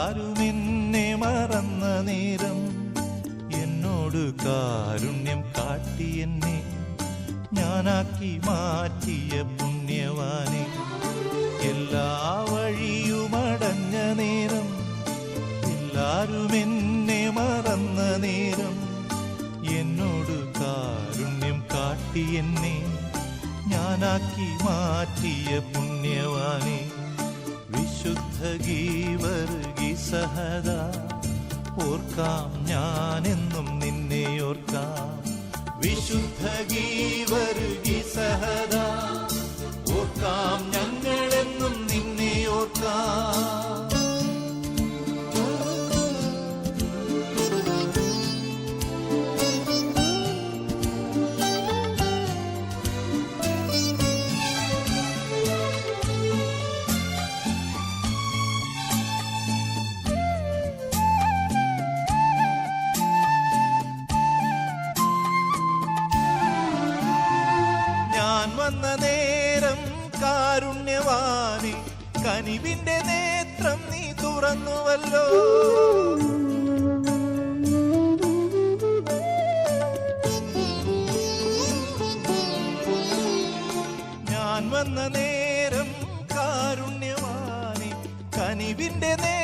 ആരുമിന്നെ മറന്ന നേരം എന്നോട് കാരുണ്യം കാട്ടി എന്നെ ഞാനാക്കി മാറ്റിയ പുണ്യവാനെ. എല്ലാ വഴിയുമടഞ്ഞ നേരം എല്ലാരുമെന്നെ മറന്ന നേരം എന്നോട് കാരുണ്യം കാട്ടി എന്നെ ഞാനാക്കി മാറ്റിയ പുണ്യവാനേ. വിശുദ്ധ ഗീവർഗി സഹത ഓർക്കാം ഞാനെന്നും നിന്നെ ഓർക്കാം. വിശുദ്ധ ഗീവർഗി സഹദ കനിവിന്റെ നേത്രം നീ തുറന്നുവല്ലോ. ഞാൻ വന്ന നേരം കാരുണ്യമാനി കനിവിന്റെ നേത്രം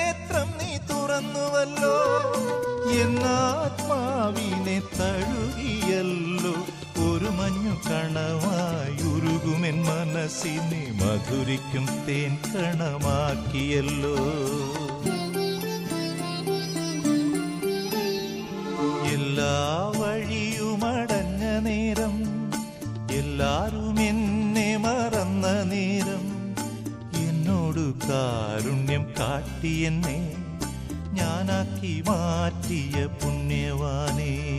മനസ്സിനെ മധുരിക്കും തേൻ കണമാക്കിയല്ലോ. എല്ലാ വഴിയുമടഞ്ഞ നേരം എല്ലാരും എന്നെ മറന്ന നേരം എന്നോട് കാരുണ്യം കാട്ടിയെന്നെ ഞാനാക്കി മാറ്റിയ പുണ്യവാനേ.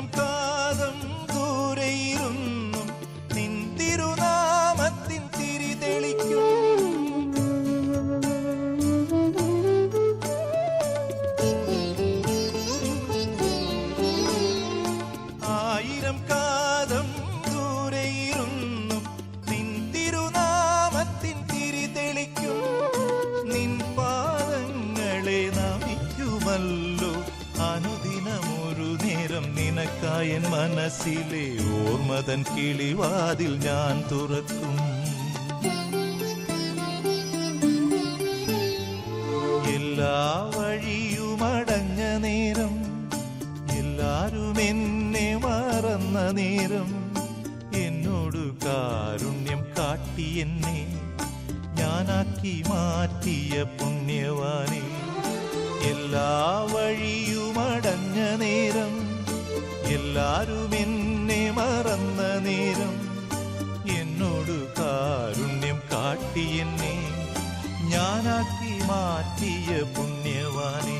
ആയിരം കാതം ദൂരെയിരുന്നും നിൻ തിരുനാമത്തിൻ തിരി തെളിക്കും. ആയിരം കാതം ദൂരെയിരുന്നും നിൻ തിരുനാമത്തിൻ തിരി തെളിക്കും. നിൻ പാദങ്ങളെ നമിക്കുമല്ലോ നേരം നിനക്കായൻ മനസ്സിലെ ഓർമ്മതൻ കിളിവാതിൽ ഞാൻ തുറക്കും. എല്ലാ വഴിയുമടഞ്ഞ നേരം എല്ലാരും എന്നെ മറന്ന നേരം എന്നോട് കാരുണ്യം കാട്ടി എന്നെ ഞാനാക്കി മാറ്റിയ പുണ്യവാനെ. എല്ലാ വഴിയുമടഞ്ഞ നേരം എല്ലാരും എന്നെ മറന്ന നേരം എന്നോട് കാരുണ്യം കാട്ടി എന്നെ ഞാനാക്കി മാറ്റിയ പുണ്യവാനേ.